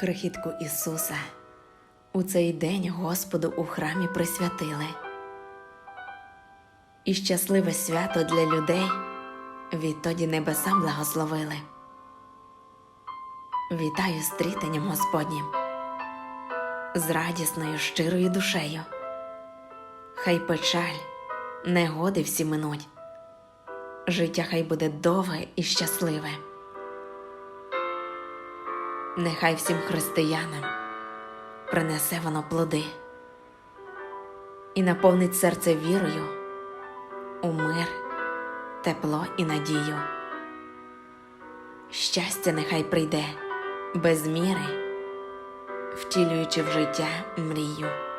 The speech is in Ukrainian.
крихітку Ісуса у цей день Господу у храмі присвятили. І щасливе свято для людей відтоді небеса благословили. Вітаю з трітанням Господнім, з радісною щирою душею. Хай печаль, негоди всі минуть, життя хай буде довге і щасливе. Нехай всім християнам принесе воно плоди і наповнить серце вірою у мир, тепло і надію. Щастя нехай прийде без міри, втілюючи в життя мрію.